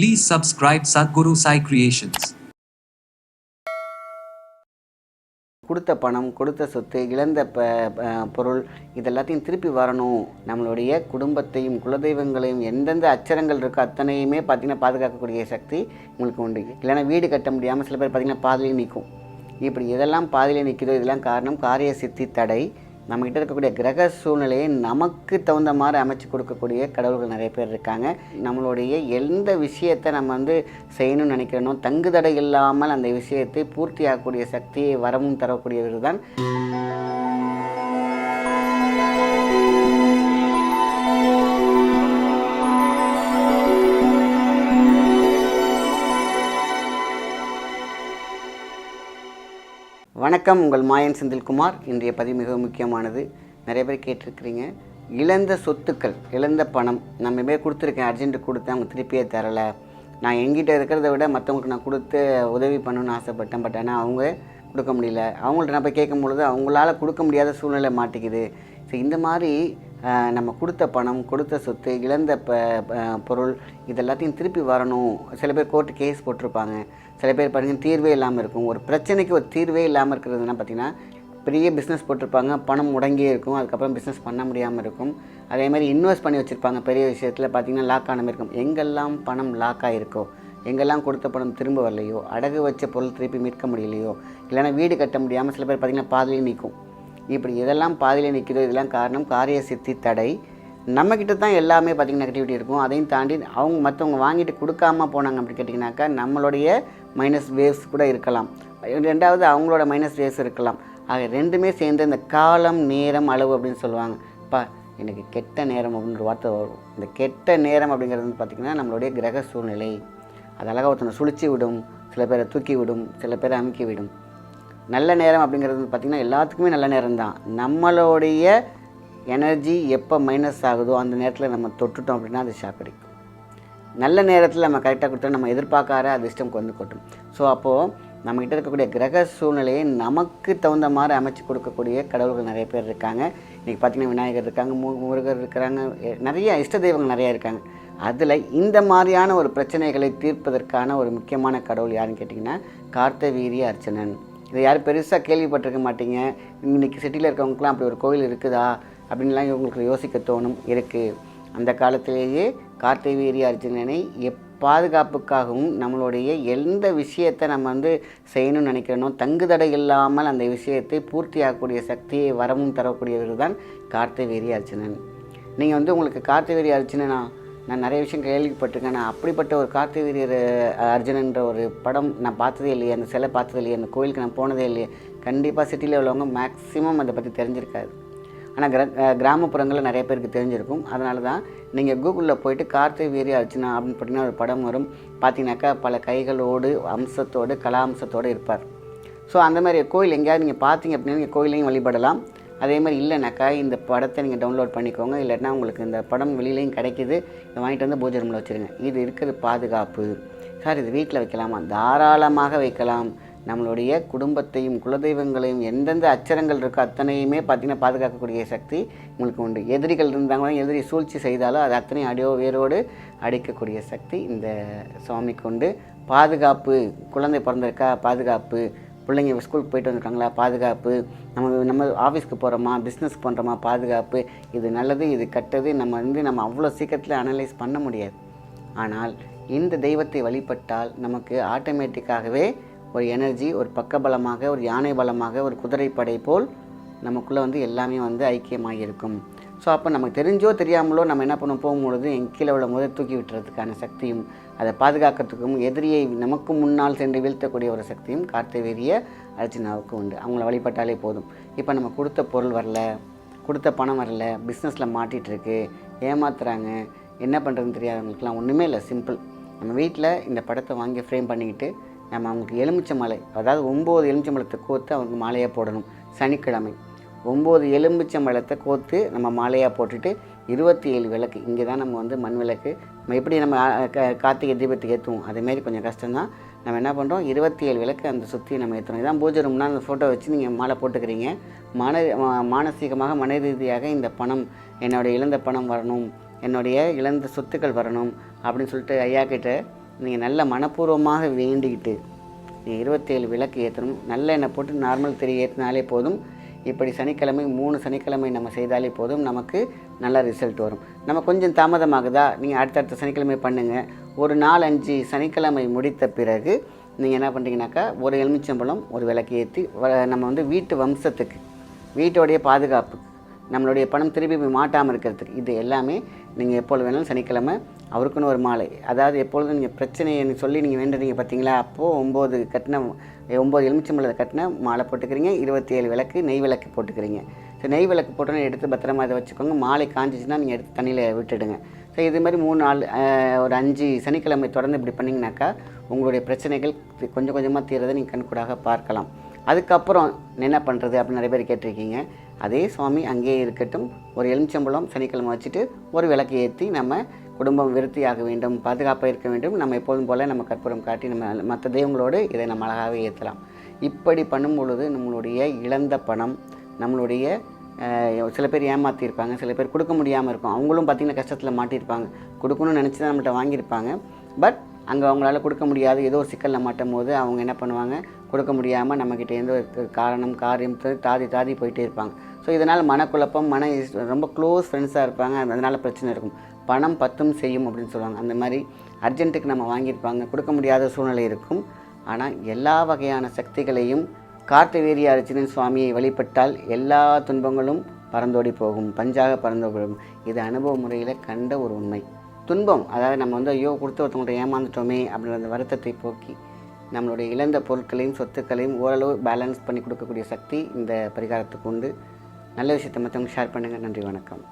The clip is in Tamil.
Please subscribe Sadhguru Sai Creations. கொடுத்த பணம் கொடுத்த சொத்து இழந்த ப பொருள் இதெல்லாத்தையும் திருப்பி வரணும். நம்மளுடைய குடும்பத்தையும் குலதெய்வங்களையும் எந்தெந்த அச்சரங்கள் இருக்கோ அத்தனையுமே பார்த்திங்கன்னா பாதுகாக்கக்கூடிய சக்தி உங்களுக்கு உண்டு. இல்லைன்னா வீடு கட்ட முடியாமல் சில பேர் பார்த்திங்கன்னா பாதிலே நிற்கும். இப்படி எதெல்லாம் பாதிலே நிற்கிறதோ இதெல்லாம் காரணம் காரிய சித்தி தடை. நம்மகிட்ட இருக்கக்கூடிய கிரக சூழ்நிலையை நமக்கு தகுந்த மாதிரி அமைச்சு கொடுக்கக்கூடிய கடவுள்கள் நிறைய பேர் இருக்காங்க. நம்மளுடைய எந்த விஷயத்தை நம்ம வந்து செய்யணும்னு நினைக்கிறனோ தங்குதடை இல்லாமல் அந்த விஷயத்தை பூர்த்தி ஆகக்கூடிய சக்தியை வரமும் தரக்கூடியவர்கள் தான் வணக்கம் உங்கள் மாயன் செந்தில்குமார். இன்றைய பதிவு மிக முக்கியமானது. நிறைய பேர் கேட்டிருக்கிறீங்க. இழந்த சொத்துக்கள் இழந்த பணம் நம்ம பேர் கொடுத்துருக்கேன் அர்ஜென்ட்டு கொடுத்தேன் அவங்க திருப்பியே தரலை. நான் எங்கிட்ட இருக்கிறத விட மற்றவங்களுக்கு நான் கொடுத்து உதவி பண்ணணும்னு ஆசைப்பட்டேன். பட் ஆனால் அவங்க கொடுக்க முடியல. அவங்கள்ட்ட நான் போய் கேட்கும் பொழுது அவங்களால கொடுக்க முடியாத சூழ்நிலை மாட்டிக்குது. ஸோ இந்த மாதிரி நம்ம கொடுத்த பணம் கொடுத்த சொத்து இழந்த ப பொருள் இதெல்லாத்தையும் திருப்பி வரணும். சில பேர் கோர்ட்டு கேஸ் போட்டிருப்பாங்க. சில பேர் பார்த்தீங்கன்னா தீர்வே இல்லாமல் இருக்கும். ஒரு பிரச்சனைக்கு ஒரு தீர்வே இல்லாமல் இருக்கிறதுனா பார்த்திங்கன்னா பெரிய பிஸ்னஸ் போட்டிருப்பாங்க. பணம் முடங்கியே இருக்கும். அதுக்கப்புறம் பிஸ்னஸ் பண்ண முடியாமல் இருக்கும். அதே மாதிரி இன்வெஸ்ட் பண்ணி வச்சுருப்பாங்க. பெரிய விஷயத்தில் பார்த்தீங்கன்னா லாக் ஆன இருக்கும். எங்கெல்லாம் பணம் லாக் ஆகிருக்கோ எங்கெல்லாம் கொடுத்த பணம் திரும்ப வரலையோ அடகு வச்ச பொருள் திருப்பி மீட்க முடியலையோ இல்லைன்னா வீடு கட்ட முடியாமல் சில பேர் பார்த்தீங்கன்னா பாதிலே நிற்கும் இப்படி இதெல்லாம் பாதியில் நிற்கிறது இதெல்லாம் காரணம் காரிய சித்தி தடை. நம்மக்கிட்ட தான் எல்லாமே பார்த்திங்கன்னா நெகட்டிவிட்டி இருக்கும். அதையும் தாண்டி அவங்க மற்றவங்க வாங்கிட்டு கொடுக்காம போனாங்க அப்படி கேட்டிங்கனாக்கா நம்மளுடைய மைனஸ் வேவ்ஸ் கூட இருக்கலாம். ரெண்டாவது அவங்களோட மைனஸ் வேவ்ஸ் இருக்கலாம். ஆக ரெண்டுமே சேர்ந்து இந்த காலம் நேரம் அளவு அப்படின்னு சொல்லுவாங்க. இப்போ எனக்கு கெட்ட நேரம் அப்படின்ற வார்த்தை வரும். இந்த கெட்ட நேரம் அப்படிங்கிறது வந்து பார்த்திங்கன்னா நம்மளுடைய கிரக சூழ்நிலை. அது அழகாக ஒருத்தனை சுழிச்சு விடும் சில பேரை தூக்கி விடும் சில பேரை அமுக்கி விடும். நல்ல நேரம் அப்படிங்கிறது வந்து பார்த்திங்கன்னா எல்லாத்துக்குமே நல்ல நேரம் தான் நம்மளுடைய எனர்ஜி எப்போ மைனஸ் ஆகுதோ அந்த நேரத்தில் நம்ம தொட்டுட்டோம் அப்படின்னா அது ஷாக் அடிக்கும். நல்ல நேரத்தில் நம்ம கரெக்டாக கொடுத்தா நம்ம எதிர்பார்க்காத அதிர்ஷ்டம் வந்து கொட்டும். ஸோ அப்போது நம்மகிட்ட இருக்கக்கூடிய கிரக சூழ்நிலையை நமக்கு தகுந்த மாதிரி அமைச்சு கொடுக்கக்கூடிய கடவுள்கள் நிறைய பேர் இருக்காங்க. இன்றைக்கி பார்த்தீங்கன்னா விநாயகர் இருக்காங்க மு முருகர் இருக்கிறாங்க நிறைய இஷ்ட தெய்வங்கள் நிறைய இருக்காங்க. அதில் இந்த மாதிரியான ஒரு பிரச்சனைகளை தீர்ப்பதற்கான ஒரு முக்கியமான கடவுள் யாருன்னு கேட்டிங்கன்னா கார்த்தவீரிய அர்ச்சனன். இதை யாரும் பெருசாக கேள்விப்பட்டிருக்க மாட்டீங்க. இன்றைக்கி சிட்டியில் இருக்கவங்களுக்குலாம் அப்படி ஒரு கோயில் இருக்குதா? அப்படின்லாம் இவங்களுக்கு யோசிக்க தோணும் இருக்குது அந்த காலத்திலேயே கார்த்திவீரிய அர்ஜுனனை எப் பாதுகாப்புக்காகவும் நம்மளுடைய எந்த விஷயத்தை நம்ம வந்து செய்யணும்னு நினைக்கிறனோ தங்குதடை இல்லாமல் அந்த விஷயத்தை பூர்த்தி ஆகக்கூடிய சக்தியை வரமும் தரக்கூடியவர் தான் கார்த்திவீரிய அர்ஜுனன். நீங்கள் வந்து உங்களுக்கு கார்த்திவீரிய அர்ச்சனனா நான் நிறைய விஷயம் கேள்விப்பட்டிருக்கேன். நான் அப்படிப்பட்ட ஒரு கார்த்திவீரியர் வீரர் அர்ஜுனன்ற ஒரு படம் நான் பார்த்ததே இல்லையே அந்த சிலை பார்த்ததே இல்லையே அந்த கோயிலுக்கு நான் போனதே இல்லையே. கண்டிப்பாக சிட்டியில் உள்ளவங்க மேக்ஸிமம் அதை பற்றி தெரிஞ்சிருக்காது. ஆனால் கிர கிராமப்புறங்களில் நிறைய பேருக்கு தெரிஞ்சிருக்கும். அதனால தான் நீங்கள் கூகுளில் போயிட்டு கார்த்திகை வீரிய அர்ச்சனா அப்படின்னு பார்த்தீங்கன்னா ஒரு படம் வரும். பார்த்தீங்கன்னாக்கா பல கைகளோடு அம்சத்தோடு கலா அம்சத்தோடு இருப்பார். ஸோ அந்த மாதிரி கோயில் எங்கேயாவது நீங்கள் பார்த்தீங்க அப்படின்னா நீங்கள் கோயிலையும் வழிபடலாம். அதே மாதிரி இல்லைனாக்கா இந்த படத்தை நீங்கள் டவுன்லோட் பண்ணிக்கோங்க. இல்லைன்னா உங்களுக்கு இந்த படம் வெளியிலையும் கிடைக்குது. இதை வாங்கிட்டு வந்து பூஜை ரூமில் வச்சுருங்க. இது இருக்கிறது பாதுகாப்பு. சார் இது வீட்டில் வைக்கலாமா? தாராளமாக வைக்கலாம். நம்மளுடைய குடும்பத்தையும் குலதெய்வங்களையும் எந்தெந்த அச்சரங்கள் இருக்கோ அத்தனையுமே பார்த்திங்கன்னா பாதுகாக்கக்கூடிய சக்தி உங்களுக்கு உண்டு. எதிரிகள் இருந்தாங்களும் எதிரி சூழ்ச்சி செய்தாலும் அது அத்தனையும் அடியோ வேரோடு அடிக்கக்கூடிய சக்தி இந்த சுவாமிக்கு உண்டு. பாதுகாப்பு. குழந்தை பிறந்திருக்கா? பாதுகாப்பு. பிள்ளைங்க ஸ்கூலுக்கு போயிட்டு வந்திருக்காங்களா? பாதுகாப்பு. நம்ம நம்ம ஆஃபீஸ்க்கு போகிறோமா பிஸ்னஸ் பண்ணுறோமா பாதுகாப்பு. இது நல்லது இது கெட்டது. நம்ம வந்து நம்ம அவ்வளோ சீக்கிரத்தில் அனலைஸ் பண்ண முடியாது. ஆனால் இந்த தெய்வத்தை வழிபட்டால் நமக்கு ஆட்டோமேட்டிக்காகவே ஒரு எனர்ஜி ஒரு பக்கபலமாக ஒரு யானை பலமாக ஒரு குதிரைப்படை போல் நமக்குள்ளே வந்து எல்லாமே வந்து ஐக்கியமாக இருக்கும் ஸோ அப்போ நமக்கு தெரிஞ்சோ தெரியாமலோ நம்ம என்ன பண்ண போகும்பொழுது என் கீழே விழும் போது தூக்கி விட்டுறதுக்கான சக்தியும் அதை பாதுகாக்கிறதுக்கும் எதிரியை நமக்கு முன்னால் சென்று வீழ்த்தக்கூடிய ஒரு சக்தியும் கார்த்தவீரிய அர்ஜுனாவுக்கு உண்டு. அவங்கள வழிபட்டாலே போதும். இப்போ நம்ம கொடுத்த பொருள் வரல கொடுத்த பணம் வரல பிஸ்னஸில் மாட்டிகிட்ருக்கு ஏமாத்துறாங்க என்ன பண்ணுறதுன்னு தெரியாதவங்களுக்குலாம் ஒன்றுமே இல்லை. சிம்பிள் நம்ம வீட்டில் இந்த படத்தை வாங்கி ஃப்ரேம் பண்ணிக்கிட்டு நம்ம அவங்களுக்கு எலுமிச்சை மாலை அதாவது ஒம்பது எலுமிச்சை மலத்தை கோர்த்து அவங்களுக்கு மாலையாக போடணும். சனிக்கிழமை. ஒம்பது எலுமிச்சை மலத்தை கோர்த்து நம்ம மாலையாக போட்டுட்டு இருபத்தி ஏழு விளக்கு. இங்கே தான் நம்ம வந்து மண் விளக்கு. நம்ம எப்படி நம்ம க- கார்த்திகை தீபத்துக்கு ஏற்றுவோம் அதேமாரி கொஞ்சம் கஷ்டம்தான். நம்ம என்ன பண்ணுறோம் இருபத்தி ஏழு விளக்கு அந்த சுற்றி நம்ம ஏற்றணும் இதான் பூஜை ரூம்னா அந்த ஃபோட்டோ வச்சு நீங்கள் மாலை போட்டுக்கிறீங்க. மன மானசீகமாக மன ரீதியாக இந்த பணம் என்னுடைய இழந்த பணம் வரணும் என்னுடைய இழந்த சொத்துக்கள் வரணும் அப்படின்னு சொல்லிட்டு ஐயா கிட்ட நீங்கள் நல்ல மனப்பூர்வமாக வேண்டிக்கிட்டு நீங்கள் இருபத்தேழு விளக்கு ஏற்றணும் நல்ல எண்ணெய் போட்டு நார்மல் திரி ஏற்றினாலே போதும். இப்படி சனிக்கிழமை மூணு சனிக்கிழமை நம்ம செய்தாலே போதும். நமக்கு நல்ல ரிசல்ட் வரும். நம்ம கொஞ்சம் தாமதமாகுதா? நீங்கள் அடுத்தடுத்த சனிக்கிழமை பண்ணுங்கள் ஒரு நாலு அஞ்சு சனிக்கிழமை முடித்த பிறகு நீங்கள் என்ன பண்ணுறீங்கனாக்கா ஒரு எலுமிச்சம்பழம் ஒரு விளக்கு ஏற்றி வ- நம்ம வந்து வீட்டு வம்சத்துக்கு வீட்டோடைய பாதுகாப்பு நம்மளுடைய பணம் திருப்பி மாட்டாமல் இருக்கிறதுக்கு இது எல்லாமே நீங்கள் எப்பொழுது வேணாலும் சனிக்கிழமை அவருக்குன்னு ஒரு மாலை. அதாவது எப்பொழுதும் நீங்கள் பிரச்சனையை சொல்லி நீங்கள் வேண்டுறீங்க பார்த்தீங்களா அப்போது ஒம்பது கட்டின ஒம்பது எலுமிச்சம்பழத்தை கட்டின மாலை போட்டுக்கிறீங்க. இருபத்தி ஏழு விளக்கு நெய் விளக்கு போட்டுக்கிறீங்க. ஸோ நெய் விளக்கு போட்டோன்னே எடுத்து பத்திரமா இதை வச்சுக்கோங்க. மாலை காஞ்சிச்சுன்னா நீங்கள் எடுத்து தண்ணியில் விட்டுடுங்க. ஸோ இது மாதிரி மூணு நாள் ஒரு அஞ்சு சனிக்கிழமை தொடர்ந்து இப்படி பண்ணிங்கனாக்கா உங்களுடைய பிரச்சனைகள் கொஞ்சம் கொஞ்சமாக தீரதை நீங்கள் கண்கூடாக பார்க்கலாம். அதுக்கப்புறம் என்ன பண்ணுறது அப்படின்னு நிறைய பேர் கேட்டிருக்கீங்க. அதே சுவாமி அங்கேயே இருக்கட்டும். ஒரு எலுமிச்சம்பழம் சனிக்கிழமை வச்சுட்டு ஒரு விளக்கு ஏற்றி நம்ம குடும்பம் விருத்தியாக வேண்டும் பாதுகாப்பாக இருக்க வேண்டும். நம்ம எப்போதும் போல் நம்ம கற்பூரம் காட்டி நம்ம மற்ற தெய்வங்களோடு இதை நம்ம அழகாகவே ஏற்றலாம். இப்படி பண்ணும் பொழுது நம்மளுடைய இழந்த பணம் நம்மளுடைய சில பேர் ஏமாற்றிருப்பாங்க சில பேர் கொடுக்க முடியாமல் இருக்கும். அவங்களும் பார்த்திங்கன்னா கஷ்டத்தில் மாட்டியிருப்பாங்க கொடுக்கணும்னு நினச்சி தான் நம்மள்ட்ட வாங்கியிருப்பாங்க. பட் அங்கே அவங்களால கொடுக்க முடியாது. ஏதோ ஒரு சிக்கலில் மாட்டும் போது அவங்க என்ன பண்ணுவாங்க? கொடுக்க முடியாமல் நம்மக்கிட்ட எந்த ஒரு காரணம் காரியம் தாதி தாதி போயிட்டே இருப்பாங்க. ஸோ இதனால் மனக்குழப்பம் மன இஸ்- ரொம்ப க்ளோஸ் ஃப்ரெண்ட்ஸாக இருப்பாங்க. அதனால் பிரச்சனை இருக்கும். பணம் பத்தும் செய்யும் அப்படின்னு சொல்லுவாங்க. அந்த மாதிரி அர்ஜென்ட்டுக்கு நம்ம வாங்கியிருப்பாங்க. கொடுக்க முடியாத சூழ்நிலை இருக்கும். ஆனால் எல்லா வகையான சக்திகளையும் கார்த்தவேரி அர்ஜுனன் சுவாமியை வழிபட்டால் எல்லா துன்பங்களும் பறந்தோடி போகும். பஞ்சாக பறந்து போகும். இது அனுபவ முறையில் கண்ட ஒரு உண்மை. துன்பம். அதாவது நம்ம வந்து ஐயோ கொடுத்து ஒருத்தவங்கள்ட்ட ஏமாந்துட்டோமே அப்படின்ற அந்த வருத்தத்தை போக்கி நம்மளுடைய இழந்த பொருட்களையும் சொத்துக்களையும் ஓரளவு பேலன்ஸ் பண்ணி கொடுக்கக்கூடிய சக்தி இந்த பரிகாரத்துக்கு உண்டு. நல்ல விஷயத்தை மற்றவங்க ஷேர் பண்ணுங்கள் நன்றி வணக்கம்.